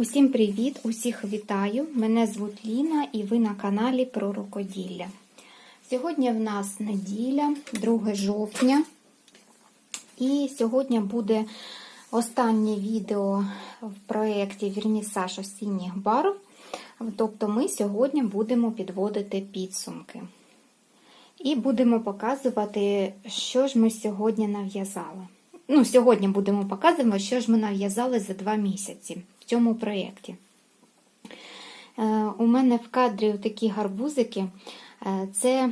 Усім привіт! Усіх вітаю! Мене звуть Ліна і ви на каналі про рукоділля. Сьогодні в нас неділя, 2 жовтня. І сьогодні буде останнє відео в проєкті Вірнісаж осінніх барв. Тобто ми сьогодні будемо підводити підсумки. І будемо показувати, що ж ми сьогодні нав'язали. Ну, сьогодні будемо показувати, що ж ми нав'язали за два місяці в цьому проєкті. Е, у мене в кадрі такі гарбузики. Е, Це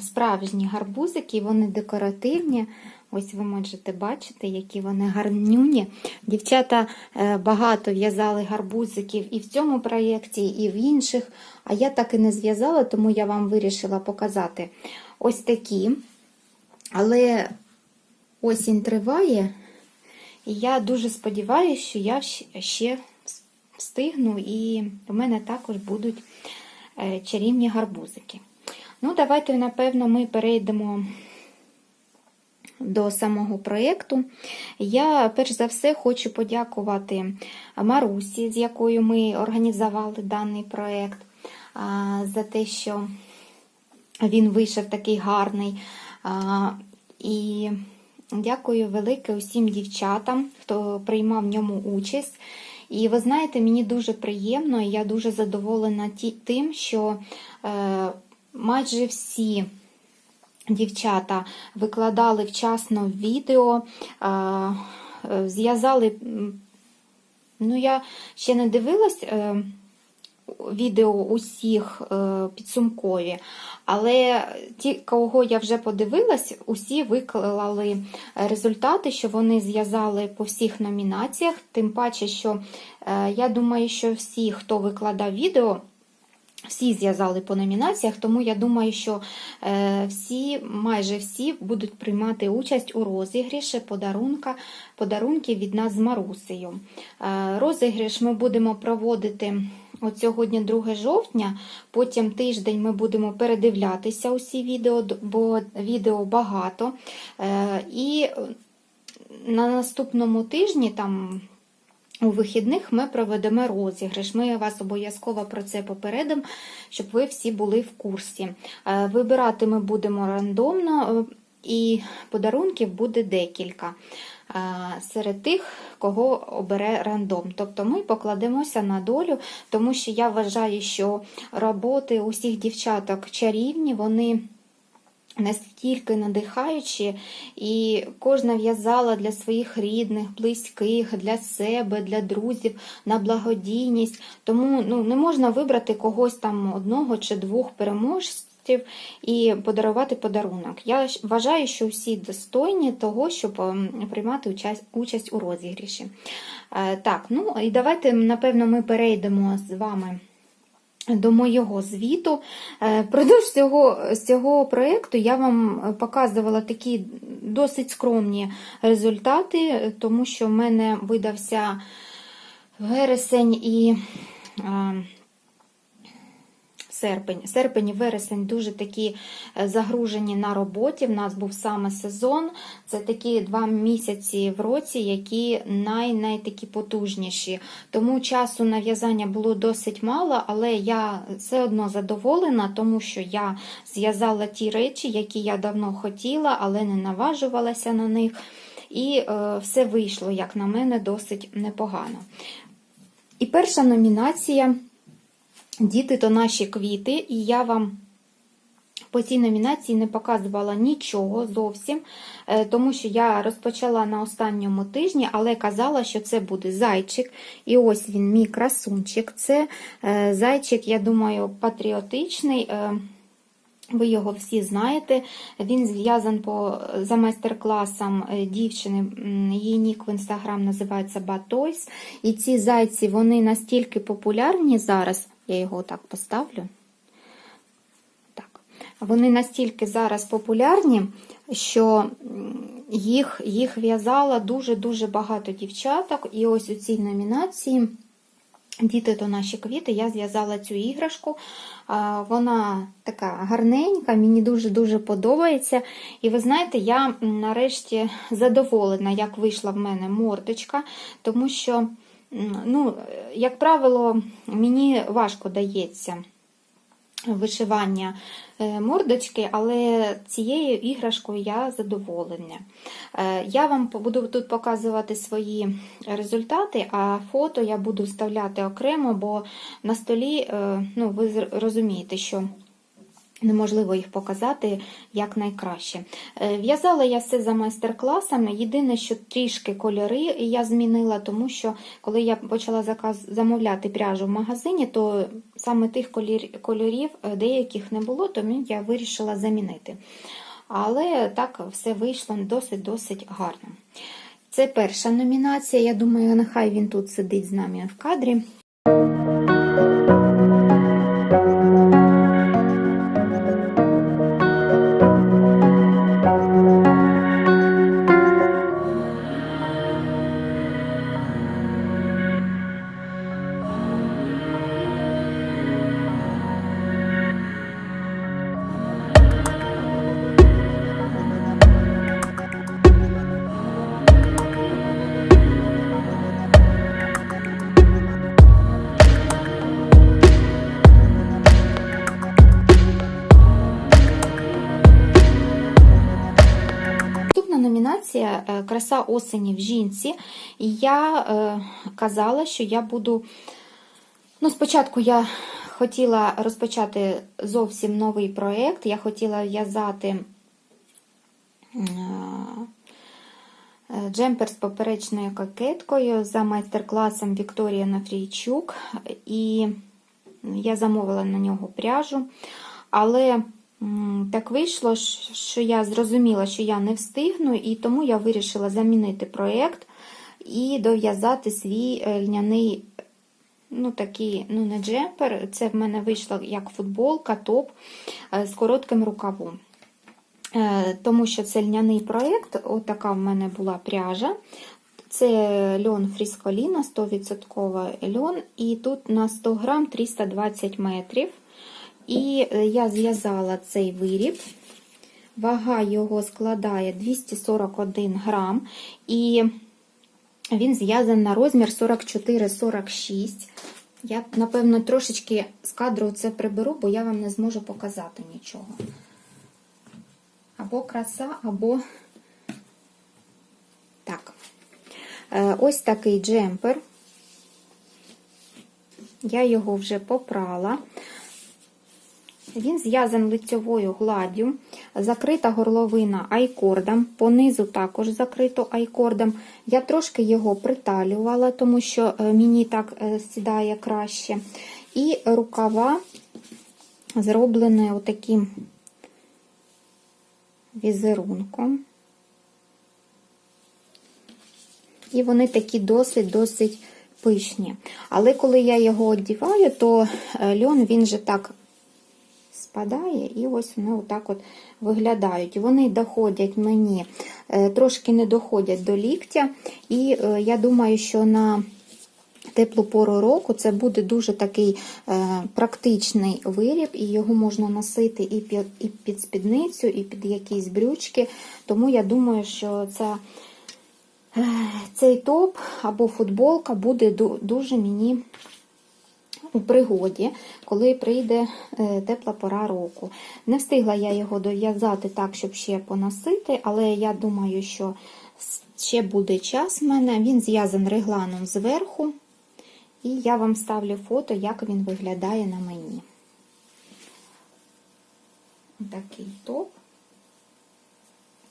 справжні гарбузики, вони декоративні. Ось ви можете бачити, які вони гарнюні. Дівчата е, багато в'язали гарбузиків і в цьому проєкті, і в інших. А я так і не зв'язала, тому я вам вирішила показати ось такі. Але осінь триває, і я дуже сподіваюся, що я ще встигну, і в мене також будуть е, чарівні гарбузики. Ну, давайте, напевно, ми перейдемо до самого проєкту. Я, перш за все, хочу подякувати Марусі, з якою ми організували даний проєкт, за те, що він вийшов такий гарний. І дякую велике усім дівчатам, хто приймав в ньому участь. І ви знаєте, мені дуже приємно, і я дуже задоволена тим, що е, майже всі дівчата викладали вчасно відео, е, е, зв'язали. Ну, я ще не дивилась е, відео усіх е, підсумкові, але ті, кого я вже подивилась, усі виклали результати, що вони зв'язали по всіх номінаціях. Тим паче, що е, я думаю, що всі, хто викладав відео, всі зв'язали по номінаціях, тому я думаю, що е, всі, майже всі будуть приймати участь у розігріші подарунка, подарунки від нас з Марусею. Розігріш ми будемо проводити от сьогодні 2 жовтня, потім тиждень ми будемо передивлятися усі відео, бо відео багато. Е, і на наступному тижні там. У вихідних ми проведемо розіграш. Ми вас обов'язково про це попередимо, щоб ви всі були в курсі. Е, Вибирати ми будемо рандомно, е, і подарунків буде декілька серед тих, кого обере рандом. Тобто ми покладемося на долю, тому що я вважаю, що роботи усіх дівчаток чарівні, вони настільки надихаючі, і кожна в'язала для своїх рідних, близьких, для себе, для друзів на благодійність. Тому ну, не можна вибрати когось там одного чи двох переможців. І подарувати подарунок. Я вважаю, що всі достойні того, щоб ем, приймати участь, у розігріші. Е, Так, ну і давайте, напевно, ми перейдемо з вами до моєго звіту. Е, Продовж цього, цього проєкту я вам показувала такі досить скромні результати, тому що в мене видався вересень і е, серпень. Серпень і вересень дуже такі е, загружені на роботі. В нас був саме сезон. Це такі два місяці в році, які най-най такі потужніші. Тому часу на в'язання було досить мало, але я все одно задоволена, тому що я зв'язала ті речі, які я давно хотіла, але не наважувалася на них. І е, все вийшло, як на мене, досить непогано. І перша номінація Діти то наші квіти, і я вам по цій номінації не показувала нічого зовсім, е, тому що я розпочала на останньому тижні, але казала, що це буде зайчик. І ось він, мій красунчик. Це е, зайчик, я думаю, патріотичний. Ви його всі знаєте. Він зв'язан по за майстер-класом е, дівчини. Її нік в інстаграм називається Батойс. І ці зайці вони настільки популярні зараз. Я його так поставлю. Так. Вони настільки зараз популярні, що їх, їх в'язала дуже-дуже багато дівчаток. І ось у цій номінації. Діти то наші квіти, я зв'язала цю іграшку. Вона така гарненька, мені дуже-дуже подобається. І ви знаєте, я нарешті задоволена, як вийшла в мене мордочка, тому що Ну, як правило, мені важко дається вишивання е, мордочки, але цією іграшкою я задоволена. Е, Я вам буду тут показувати свої результати, а фото я буду вставляти окремо, бо на столі, е, ну, ви розумієте, що неможливо їх показати як найкраще. Е, В'язала я все за майстер-класами. Єдине, що трішки кольори я змінила, тому що коли я почала заказ замовляти пряжу в магазині, то саме тих кольорів е, деяких не було, тому я вирішила замінити. Але так все вийшло досить-досить гарно. Це перша номінація. Я думаю, нехай він тут сидить з нами в кадрі. Краса осені в жінці. І я е, казала, що я буду. Ну, спочатку я хотіла розпочати зовсім новий проєкт. Я хотіла в'язати е, джемпер з поперечною кокеткою за майстер-класом Вікторія Нафрійчук. І я замовила на нього пряжу. Але так вийшло, що я зрозуміла, що я не встигну, і тому я вирішила замінити проєкт і дов'язати свій е, льняний, ну такий, ну не джемпер, це в мене вийшло як футболка, топ е, з коротким рукавом. Е, Тому що це льняний проєкт, отака в мене була пряжа. Це льон Фрісколіна, 100% льон, і тут на 100 грам 320 метрів. І е, я зв'язала цей виріб. Вага його складає 241 грам, і він зв'язаний на розмір 44-46. Я, напевно, трошечки з кадру це приберу, бо я вам не зможу показати нічого. Або краса, або так. Е, Ось такий джемпер. Я його вже попрала. Він зв'язаний лицьовою гладдю, закрита горловина айкордом, понизу також закрито айкордом. Я трошки його приталювала, тому що е, мені так е, сідає краще. І рукава зроблені отаким візерунком. І вони такі досить-досить пишні. Але коли я його одіваю, то е, льон він же так спадає, і ось вони отак от виглядають. Вони доходять мені, е, трошки не доходять до ліктя, і е, я думаю, що на теплу пору року це буде дуже такий е, практичний виріб, і його можна носити і під, спідницю, і під якісь брючки. Тому я думаю, що ця, цей топ або футболка буде дуже мені у пригоді, коли прийде е, тепла пора року. Не встигла я його дов'язати так, щоб ще поносити, але я думаю, що ще буде час в мене. Він зв'язаний регланом зверху, і я вам ставлю фото, як він виглядає на мені. Такий топ.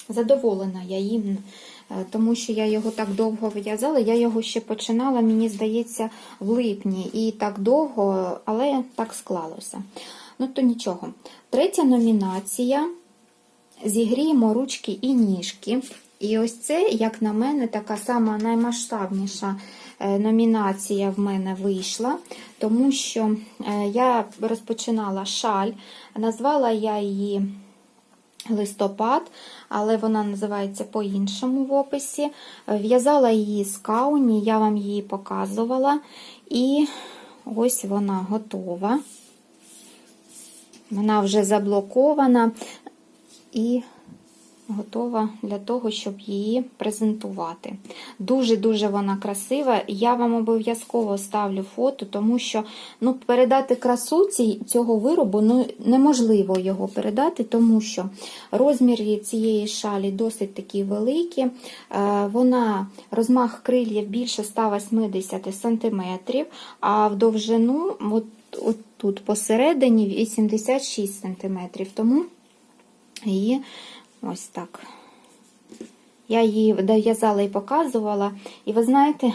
Задоволена я їм, тому що я його так довго в'язала. Я його ще починала, мені здається, в липні. І так довго, але так склалося. Ну, то нічого. Третя номінація. Зігріємо ручки і ніжки. І ось це, як на мене, така сама наймасштабніша е, номінація в мене вийшла, тому що е, я розпочинала шаль, назвала я її листопад, але вона називається по-іншому в описі. В'язала її з кауні, я вам її показувала. І ось вона готова. Вона вже заблокована. І готова для того, щоб її презентувати. Дуже-дуже вона красива. Я вам обов'язково ставлю фото, тому що ну, передати красу цього виробу ну, неможливо його передати, тому що розміри цієї шалі досить такі великі. Е, Вона розмах крильів більше 180 см, а в довжину от, от тут посередині 86 см. Тому її ось так. Я її дов'язала і показувала. І ви знаєте,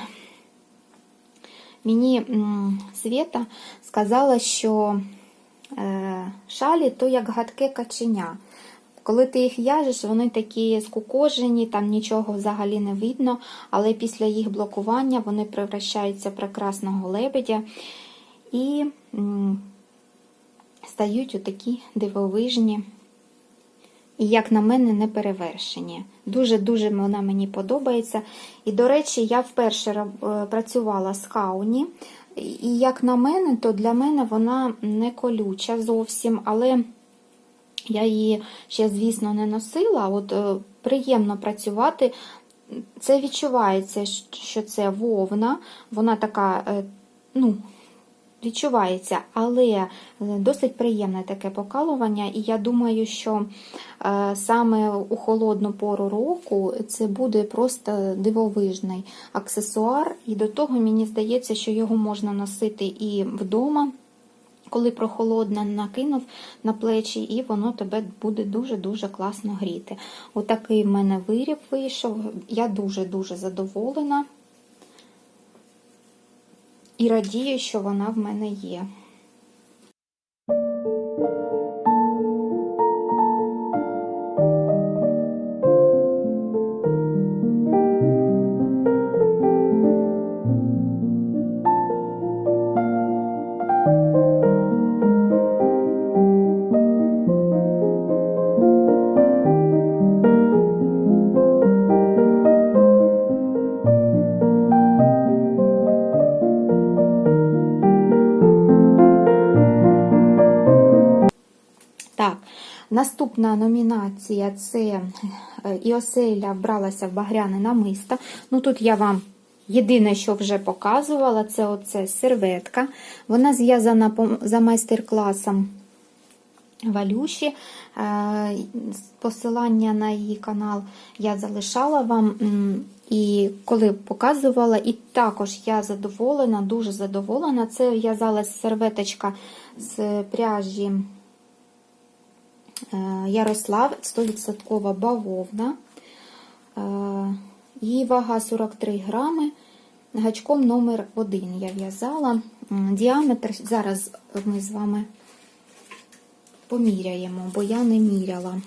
мені Свєта сказала, що е, шалі то як гадке каченя. Коли ти їх в'яжеш, вони такі скукожені, там нічого взагалі не видно, але після їх блокування вони превращаються в прекрасного лебедя і стають отакі дивовижні. І, як на мене, не перевершені. Дуже-дуже вона мені подобається. І, до речі, я вперше е, працювала з кауні. І, як на мене, то для мене вона не колюча зовсім, але я її ще, звісно, не носила. От е, приємно працювати. Це відчувається, що це вовна, вона така, е, ну, відчувається, але е, досить приємне таке покалування, і я думаю, що е, саме у холодну пору року це буде просто дивовижний аксесуар, і до того мені здається, що його можна носити і вдома. Коли прохолодно накинув на плечі, і воно тебе буде дуже-дуже класно гріти. Отакий в мене виріб вийшов. Я дуже-дуже задоволена і радію, що вона в мене є. Наступна номінація це е, Іоселя вбралася в багряне намисто. Ну тут я вам єдине, що вже показувала, це оце серветка. Вона зв'язана за майстер-класом Валюші. Е, Посилання на її канал я залишала вам. І коли показувала, і також я задоволена, дуже задоволена. Це в'язалась серветочка з пряжі Ярослав 100% бавовна. Е, Її вага 43 грами. Гачком номер 1 я в'язала. Діаметр зараз ми з вами поміряємо, бо я не міряла.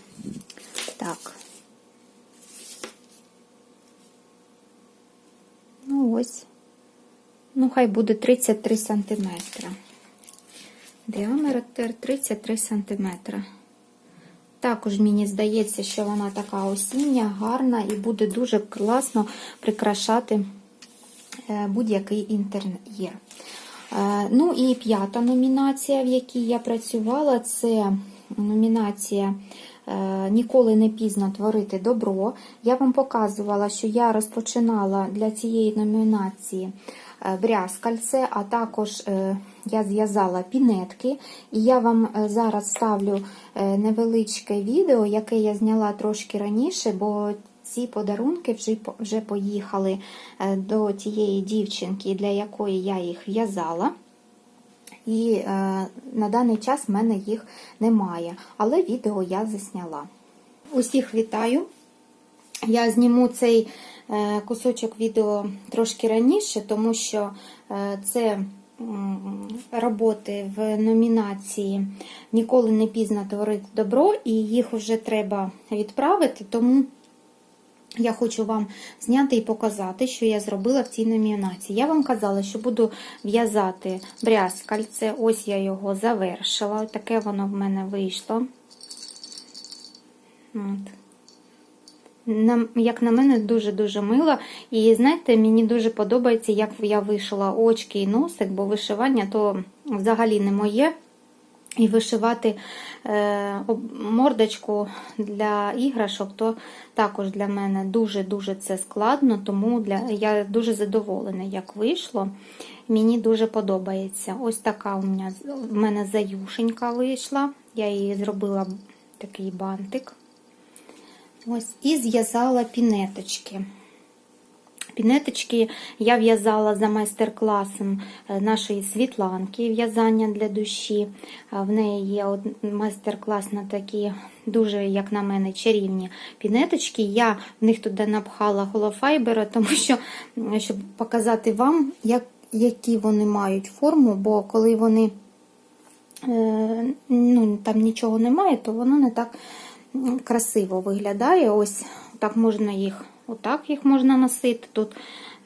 Так. Ну ось. Ну, хай буде 33 сантиметра. Діаметр 33 сантиметра. Також мені здається, що вона така осіння, гарна і буде дуже класно прикрашати е, будь-який інтер'єр. Е, Ну і п'ята номінація, в якій я працювала, це номінація е, Ніколи не пізно творити добро. Я вам показувала, що я розпочинала для цієї номінації брязкальце, а також е, я зв'язала пінетки. І я вам е, зараз ставлю е, невеличке відео, яке я зняла трошки раніше, бо ці подарунки вже, поїхали е, до тієї дівчинки, для якої я їх в'язала. І е, на даний час в мене їх немає, але відео я засняла. Усіх вітаю! Я зніму цей е, кусочок відео трошки раніше, тому що е, це роботи в номінації Ніколи не пізно творити добро, і їх вже треба відправити, тому я хочу вам зняти і показати, що я зробила в цій номінації. Я вам казала, що буду в'язати брязкальце. Ось я його завершила. Таке воно в мене вийшло. От. Як на мене, дуже-дуже мило. І знаєте, мені дуже подобається, як я вишила очки і носик, бо вишивання то взагалі не моє. і вишивати е, мордочку для іграшок, то також для мене дуже-дуже це складно, тому для, я дуже задоволена, як вийшло. Мені дуже подобається. Ось така у мене, в мене заюшенька вийшла. Я її зробила такий бантик. Ось, і зв'язала пінеточки. Пінеточки я в'язала за майстер-класом е, нашої Світланки в'язання для душі. В неї є майстер-клас на такі дуже, як на мене, чарівні пінеточки. Я в них туди напхала холофайбера, тому що, щоб показати вам, як, які вони мають форму, бо коли вони е, ну, там нічого немає, то воно не так красиво виглядає. Ось так можна їх, отак їх можна носити. Тут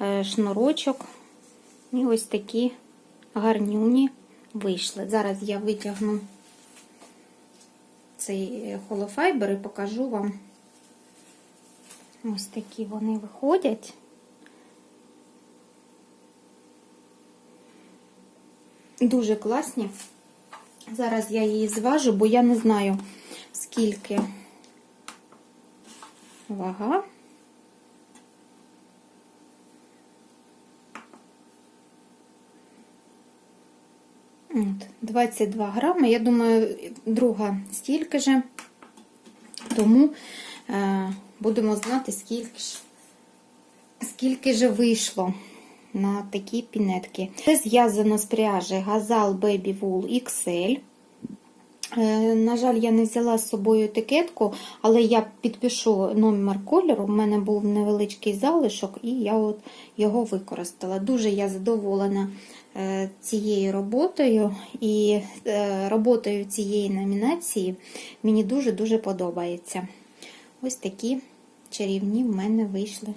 е, шнурочок. І ось такі гарнюні вийшли. Зараз я витягну цей е, холофайбер і покажу вам. Ось такі вони виходять. Дуже класні. Зараз я її зважу, бо я не знаю, скільки вага. От, 22 грами. Я думаю, друга стільки же. Тому е, будемо знати, скільки ж, скільки же вийшло на такі пінетки. Це зв'язано з пряжі Gazal Baby Wool XL. Е, На жаль, я не взяла з собою етикетку, але я підпишу номер кольору. У мене був невеличкий залишок, і я от його використала. Дуже я задоволена е, цією роботою і е, роботою цієї номінації мені дуже-дуже подобається. Ось такі чарівні в мене вийшли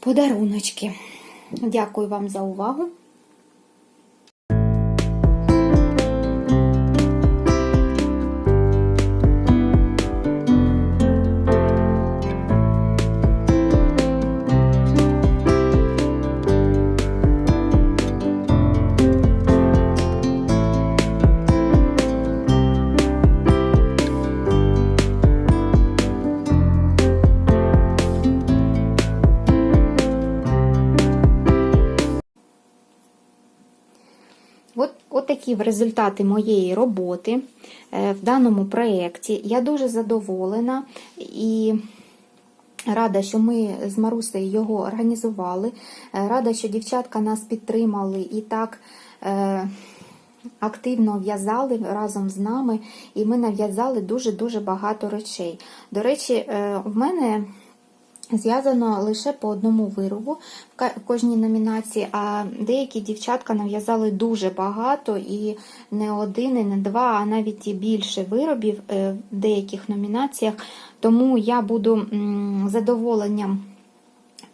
подаруночки. Дякую вам за увагу. Такі результати моєї роботи е, в даному проєкті. Я дуже задоволена і рада, що ми з Марусею його організували. Е, Рада, що дівчатка нас підтримали і так. е, Активно в'язали разом з нами, і ми нав'язали дуже-дуже багато речей. До речі, в мене Зв'язано лише по одному виробу в кожній номінації, а деякі дівчатка нав'язали дуже багато, і не один, і не два, а навіть і більше виробів е, в деяких номінаціях. Тому я буду задоволенням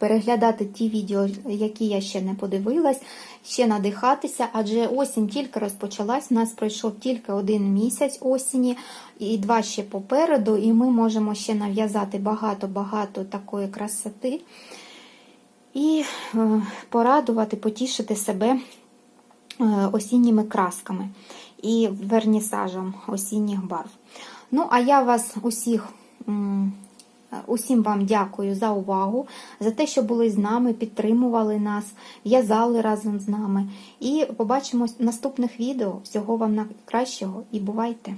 переглядати ті відео, які я ще не подивилась, ще надихатися, адже осінь тільки розпочалась, у нас пройшов тільки один місяць осені, і два ще попереду, і ми можемо ще нав'язати багато-багато такої красоти і е, порадувати, потішити себе е, осінніми красками і вернісажем осінніх барв. Ну, а я вас усіх. М, Усім вам дякую за увагу, за те, що були з нами, підтримували нас, в'язали разом з нами. І побачимось в наступних відео. Всього вам найкращого і бувайте!